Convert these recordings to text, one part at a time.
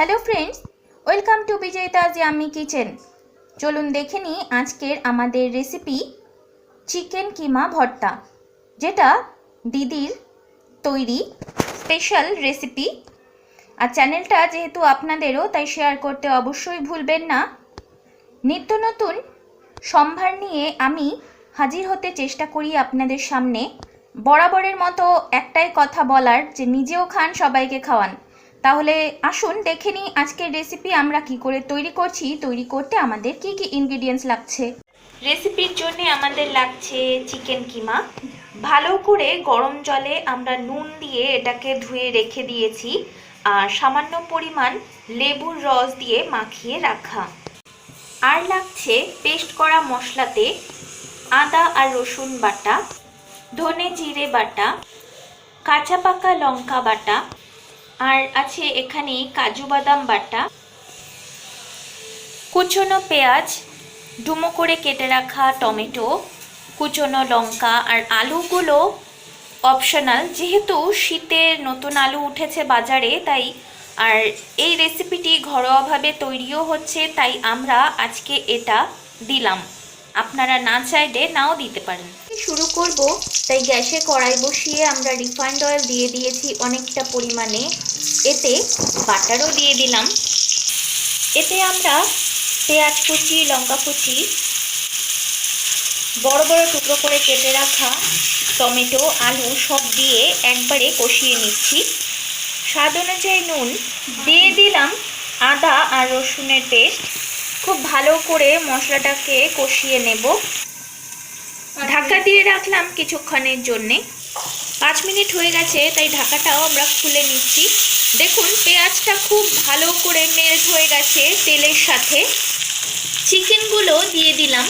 Hello friends welcome to বিজয়িতাজ yummy kitchen চলুন দেখে নিই আজকের আমাদের রেসিপি চিকেন কিমা ভর্তা যেটা দিদির তৈরি স্পেশাল রেসিপি আর চ্যানেলটা যেহেতু আপনাদেরও, তাই শেয়ার করতে অবশ্যই ভুলবেন না। নিত্য নতুন সম্ভার নিয়ে আমি হাজির হতে চেষ্টা করি আপনাদের সামনে। বরাবরের মতো একটাই কথা বলার, যে নিজেও খান, সবাইকে খাওয়ান। তাহলে আসুন দেখে নিই আজকের রেসিপি আমরা কি করে তৈরি করছি। তৈরি করতে আমাদের কি কি ইনগ্রিডিয়েন্টস লাগছে? রেসিপির জন্য আমাদের লাগছে চিকেন কিমা। ভালো করে গরম জলে আমরা নুন দিয়ে এটাকে ধুয়ে রেখে দিয়েছি। আর সামান্য পরিমাণ লেবুর রস দিয়ে মাখিয়ে রাখা। আর লাগছে পেস্ট করা মশলাতে আদা আর রসুন বাটা, ধনে জিরে বাটা, কাঁচা পাকা লঙ্কা বাটা আর আছে এখানে কাজু বাদাম বাটা, কুচনো পেঁয়াজ, ডুমো করে কেটে রাখা টমেটো, কুচনো লঙ্কা আর আলুগুলো অপশনাল যেহেতু শীতের নতুন আলু উঠেছে বাজারে, তাই আর এই রেসিপিটি ঘরোয়াভাবে তৈরিও হচ্ছে, তাই আমরা আজকে এটা দিলাম। আপনারা না চাইলে নাও দিতে পারেন। শুরু করব, তাই গ্যাসে কড়াই বসিয়ে আমরা রিফাইন্ড অয়েল দিয়ে দিয়েছি অনেকটা পরিমাণে। এতে বাটারও দিয়ে দিলাম। এতে আমরা পেঁয়াজ কুচি, লঙ্কা কুচি, বড় বড় টুকরো করে কেটে রাখা টমেটো, আলু সব দিয়ে একবারে কষিয়ে নিচ্ছি। স্বাদ অনুযায়ী নুন দিয়ে দিলাম আদা আর রসুনের পেস্ট। খুব ভালো করে মশলাটাকে কষিয়ে নেব। ঢাকা দিয়ে রাখলাম কিছুক্ষণের জন্যে। পাঁচ মিনিট হয়ে গেছে, তাই ঢাকাটাও আমরা খুলে নিচ্ছি। দেখুন, পেঁয়াজটা খুব ভালো করে মেল্ট হয়ে গেছে তেলের সাথে। চিকেনগুলো দিয়ে দিলাম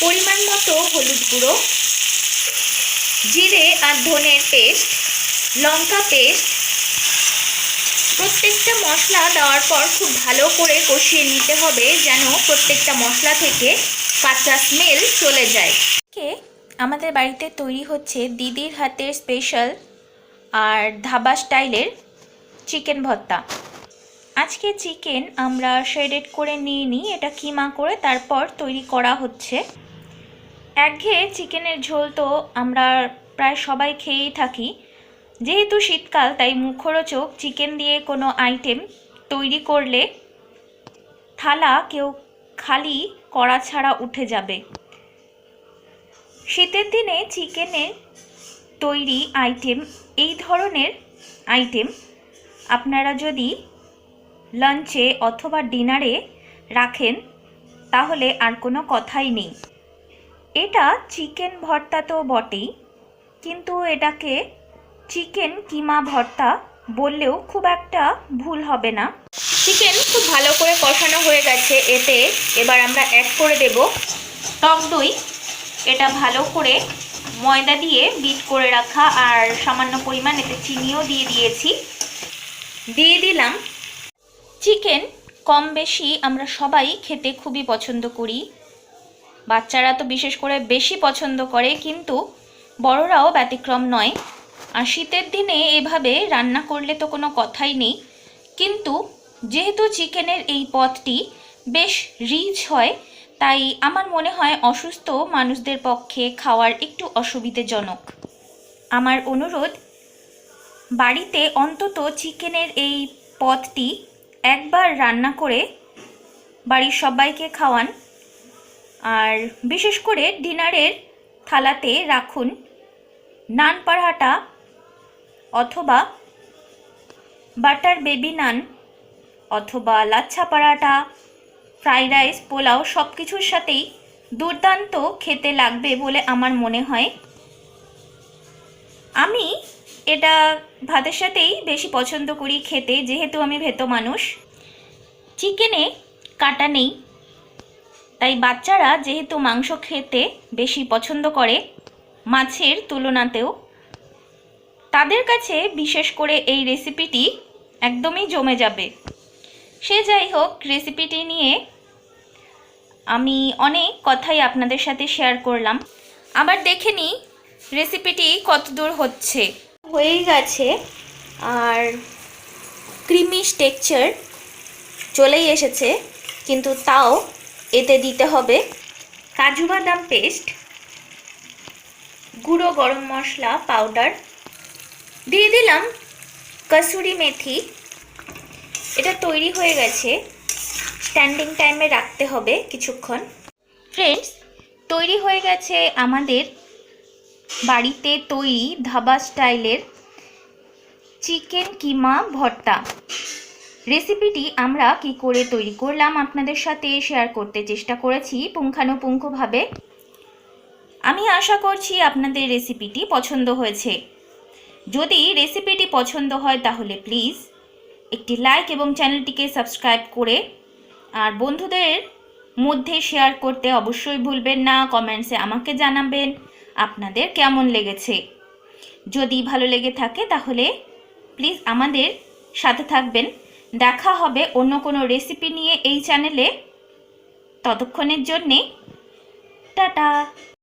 পরিমাণ মতো হলুদ গুঁড়ো, জিরে আর ধনের পেস্ট, লঙ্কা পেস্ট। প্রত্যেকটা মশলা দেওয়ার পর খুব ভালো করে কষিয়ে নিতে হবে যেন প্রত্যেকটা মশলা থেকে কাঁচা স্মেল চলে যায়। আমাদের বাড়িতে তৈরি হচ্ছে দিদির হাতের স্পেশাল আর ধাবা স্টাইলের চিকেন ভর্তা। আজকে চিকেন আমরা শেডেড করে নিয়ে নিই, এটা কিমা করে তারপর তৈরি করা হচ্ছে। একঘেয়ে চিকেনের ঝোল তো আমরা প্রায় সবাই খেয়েই থাকি। যেহেতু শীতকাল, তাই মুখরোচক চিকেন দিয়ে কোনো আইটেম তৈরি করলে থালা কেউ খালি কড়া ছাড়া উঠে যাবে। শীতের দিনে চিকেনের তৈরি আইটেম, এই ধরনের আইটেম আপনারা যদি লাঞ্চে অথবা ডিনারে রাখেন, তাহলে আর কোনো কথাই নেই। এটা চিকেন ভর্তা তো বটেই, কিন্তু এটাকে চিকেন কিমা ভর্তা বললেও খুব একটা ভুল হবে না। চিকেন খুব ভালো করে কষানো হয়ে গেছে, এতে এবার আমরা অ্যাড করে দেব টক দই। এটা ভালো করে ময়দা দিয়ে বিট করে রাখা, আর সামান্য পরিমাণ এতে চিনিও দিয়ে দিয়েছি। দিয়ে দিলাম। চিকেন কম বেশি আমরা সবাই খেতে খুবই পছন্দ করি। বাচ্চারা তো বিশেষ করে বেশি পছন্দ করে, কিন্তু বড়রাও ব্যতিক্রম নয়। আর শীতের দিনে এভাবে রান্না করলে তো কোনো কথাই নেই। কিন্তু যেহেতু চিকেনের এই পদটি বেশ রিচ হয়, তাই আমার মনে হয় অসুস্থ মানুষদের পক্ষে খাওয়ার একটু অসুবিধেজনক। আমার অনুরোধ বাড়িতে অন্তত চিকেনের এই পদটি একবার রান্না করে বাড়ির সবাইকে খাওয়ান। আর বিশেষ করে ডিনারের থালাতে রাখুন নান পাড়াটা অথবা বাটার বেবি নান অথবা লাচ্ছা পরাঠা ফ্রাইড রাইস, পোলাও সব কিছুর সাথেই দুর্দান্ত খেতে লাগবে বলে আমার মনে হয়। আমি এটা ভাতের সাথেই বেশি পছন্দ করি খেতে, যেহেতু আমি ভেতো মানুষ। চিকেনে কাটা নেই, তাই বাচ্চারা যেহেতু মাংস খেতে বেশি পছন্দ করে মাছের তুলনাতেও, তাদের কাছে বিশেষ করে এই রেসিপিটি একদমই জমে যাবে। সে যাই হোক, রেসিপিটি নিয়ে আমি অনেক কথাই আপনাদের সাথে শেয়ার করলাম। আবার দেখে নিই রেসিপিটি কতদূর হচ্ছে। হয়েই গেছে। আর ক্রিমি টেক্সচার চলেই এসেছে, কিন্তু তাও এতে দিতে হবে। কাজু বাদাম পেস্ট, গুঁড়ো গরম মশলা, পাউডার। দিয়ে দিলাম কসুরি মেথি। এটা তৈরি হয়ে গেছে। স্ট্যান্ডিং টাইমে রাখতে হবে কিছুক্ষণ। ফ্রেন্ডস, তৈরি হয়ে গেছে আমাদের বাড়িতে তৈরি ধাবা স্টাইলের চিকেন কিমা ভর্তা। রেসিপিটি আমরা কি করে তৈরি করলাম আপনাদের সাথে শেয়ার করতে চেষ্টা করেছি পুঙ্খানুপুঙ্খভাবে। আমি আশা করছি আপনাদের রেসিপিটি পছন্দ হয়েছে। যদি রেসিপিটি পছন্দ হয় তাহলে প্লিজ একটি লাইক এবং চ্যানেলটিকে সাবস্ক্রাইব করে আর বন্ধুদের মধ্যে শেয়ার করতে অবশ্যই ভুলবেন না, কমেন্টসে আমাকে জানাবেন। আপনাদের কেমন লেগেছে? যদি ভালো লেগে থাকে তাহলে প্লিজ আমাদের সাথে থাকবেন। দেখা হবে অন্য কোনো রেসিপি নিয়ে এই চ্যানেলে ততক্ষণের জন্যে, টাটা।